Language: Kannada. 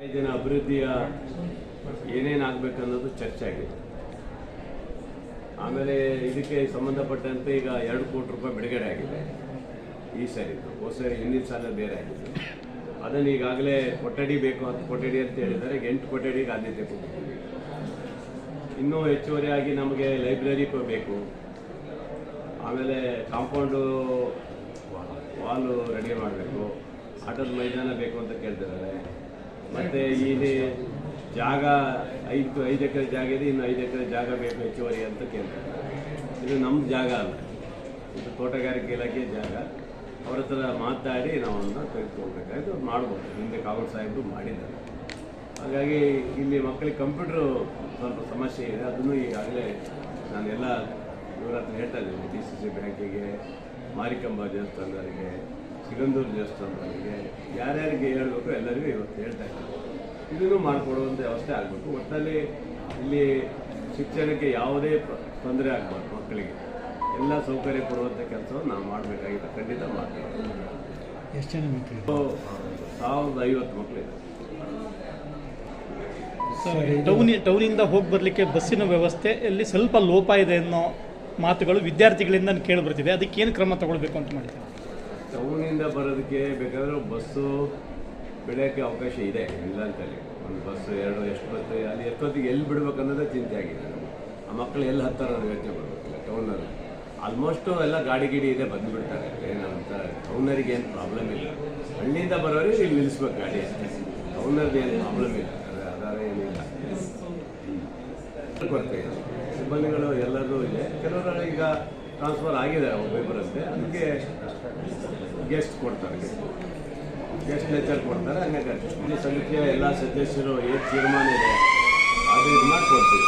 ಕಾಲೇಜಿನ ಅಭಿವೃದ್ಧಿಯ ಏನೇನು ಆಗಬೇಕನ್ನೋದು ಚರ್ಚೆ ಆಗಿದೆ. ಆಮೇಲೆ ಇದಕ್ಕೆ ಸಂಬಂಧಪಟ್ಟಂತೆ ಈಗ ಎರಡು ಕೋಟಿ ರೂಪಾಯಿ ಬಿಡುಗಡೆ ಆಗಿದೆ. ಈ ಸರಿದು ಹೋದ ಸರಿ ಹಿಂದಿನ ಸಾಲ ಬೇರೆ ಆಗಿದೆ ಅದನ್ನು ಈಗಾಗಲೇ ಕೊಠಡಿ ಬೇಕು ಹತ್ತು ಕೊಠಡಿ ಅಂತ ಹೇಳಿದರೆ ಎಂಟು ಕೊಠಡಿಗೆ ಆದ್ಯತೆ ಕೊಟ್ಟಿದ್ದೀವಿ ಇನ್ನೂ ಹೆಚ್ಚುವರಿಯಾಗಿ ನಮಗೆ ಲೈಬ್ರರಿ ಬೇಕು. ಆಮೇಲೆ ಕಾಂಪೌಂಡು ವಾಲು ರೆಡಿ ಮಾಡಬೇಕು. ಆಟದ ಮೈದಾನ ಬೇಕು ಅಂತ ಕೇಳ್ತಿದ್ದಾರೆ. ಮತ್ತು ಇಲ್ಲಿ ಜಾಗ ಐದು ಐದು ಎಕರೆ ಜಾಗ ಇದೆ, ಇನ್ನು ಐದು ಎಕರೆ ಜಾಗ ಬೇಕು ಹೆಚ್ಚುವರಿ ಅಂತ ಕೇಳ್ತಾರೆ. ಇದು ನಮ್ಮ ಜಾಗ ಅಲ್ಲ. ಇದು ತೋಟಗಾರಿಕೆ ಇಲಾಖೆ ಜಾಗ. ಅವ್ರ ಹತ್ರ ಮಾತಾಡಿ ನಾವು ಅದನ್ನ ತೆಗೆದುಕೊಳ್ಬೇಕಾಯ್ತು ಮಾಡ್ಬೋದು. ಹಿಂದೆ ಕಾವಲ್ ಸಾಹೇಬರು ಮಾಡಿದ್ದಾರೆ. ಹಾಗಾಗಿ ಇಲ್ಲಿ ಮಕ್ಕಳಿಗೆ ಕಂಪ್ಯೂಟ್ರು ಸ್ವಲ್ಪ ಸಮಸ್ಯೆ ಇದೆ. ಅದನ್ನು ಈಗಾಗಲೇ ನಾನೆಲ್ಲ ಇವ್ರ ಹತ್ರ ಹೇಳ್ತಾ ಇದ್ದೀನಿ. ಡಿ ಸಿ ಸಿ ಬ್ಯಾಂಕಿಗೆ, ಮಾರಿಕಂಬ ದೇವಸ್ಥಾನದವರಿಗೆ ಸಿಗಂದೂರು ದೇವಸ್ಥಾನದವರಿಗೆ ಯಾರ್ಯಾರಿಗೆ ಹೇಳಬೇಕು ಎಲ್ಲರಿಗೂ ಇವತ್ತು ಹೇಳ್ತಾ ಇದ್ದಾರೆ. ಇದನ್ನು ಮಾಡಿಕೊಡುವಂಥ ವ್ಯವಸ್ಥೆ ಆಗಬೇಕು. ಒಟ್ಟಲ್ಲಿ ಇಲ್ಲಿ ಶಿಕ್ಷಣಕ್ಕೆ ಯಾವುದೇ ತೊಂದರೆ ಆಗಬಾರ್ದು ಮಕ್ಕಳಿಗೆ. ಎಲ್ಲ ಸೌಕರ್ಯ ಕೊಡುವಂಥ ಕೆಲಸವನ್ನು ನಾವು ಮಾಡಬೇಕಾಗಿದೆ. ಖಂಡಿತ ಮಾಡ್ತೀವಿ. ಎಷ್ಟು ಜನ ಮಕ್ಕಳು ಸಾವಿರದ ಐವತ್ತು ಮಕ್ಕಳಿದೆ. ಸರ್ ಟೌನಿ ಟೌನಿಂದ ಹೋಗಿ ಬರಲಿಕ್ಕೆ ಬಸ್ಸಿನ ವ್ಯವಸ್ಥೆ ಇಲ್ಲಿ ಸ್ವಲ್ಪ ಲೋಪ ಇದೆ ಅನ್ನೋ ಮಾತುಗಳು ವಿದ್ಯಾರ್ಥಿಗಳಿಂದ ಕೇಳಿ ಬರ್ತಿದೆ. ಅದಕ್ಕೆ ಏನು ಕ್ರಮ ತಗೊಳ್ಬೇಕು ಅಂತ ಮಾಡಿದ್ದಾರೆ? ಟೌನಿಂದ ಬರೋದಕ್ಕೆ ಬೇಕಾದ್ರೆ ಬಸ್ಸು ಬೆಳೆಯೋಕ್ಕೆ ಅವಕಾಶ ಇದೆ ಇಲ್ಲ ಅಂತೇಳಿ ಒಂದು ಬಸ್ಸು ಎರಡು ಎಷ್ಟು ಬಸ್ಸು ಅಲ್ಲಿ ಎಷ್ಟೊತ್ತಿಗೆ ಎಲ್ಲಿ ಬಿಡ್ಬೇಕು ಅನ್ನೋದೇ ಚಿಂತೆ ಆಗಿದೆ. ಆ ಮಕ್ಕಳು ಎಲ್ಲಿ ಹತ್ತಾರ ಅನ್ನೋ ಯೋಚನೆ ಬರಬೇಕಿಲ್ಲ ಟೌನಲ್ಲಿ. ಆಲ್ಮೋಸ್ಟು ಎಲ್ಲ ಗಾಡಿ ಗಿಡಿ ಇದೆ, ಬಂದುಬಿಡ್ತಾರೆ. ಏನಂತ ಟೌನರಿಗೆ ಏನು ಪ್ರಾಬ್ಲಮ್ ಇಲ್ಲ. ಹಳ್ಳಿಯಿಂದ ಬರೋರಿಗೆ ಇಲ್ಲಿ ನಿಲ್ಲಿಸ್ಬೇಕು ಗಾಡಿ ಅಷ್ಟೇ. ಟೌನರ್ದು ಏನು ಪ್ರಾಬ್ಲಮ್ ಇಲ್ಲ. ಅದರ ಆಧಾರ ಏನಿಲ್ಲ. ಕೊರತೆ ಸಿಬ್ಬಂದಿಗಳು ಎಲ್ಲರೂ ಇದೆ. ಕೆಲವರು ಈಗ ಟ್ರಾನ್ಸ್ಫರ್ ಆಗಿದೆ ಒಬ್ಬೊಬ್ಬರಂತೆ ಅದಕ್ಕೆ ಗೆಸ್ಟ್ ಕೊಡ್ತಾರೆ. ಗೆಸ್ಟ್ ಲೆಕ್ಚರ್ ಕೊಡ್ತಾರೆ. ಹಂಗಾಗಿ ಈ ಸಮಿತಿಯ ಎಲ್ಲ ಸದಸ್ಯರು ಏನು ತೀರ್ಮಾನ ಇದೆ, ಅದು ಇದು ಮಾಡಿ ಕೊಡ್ತೀವಿ.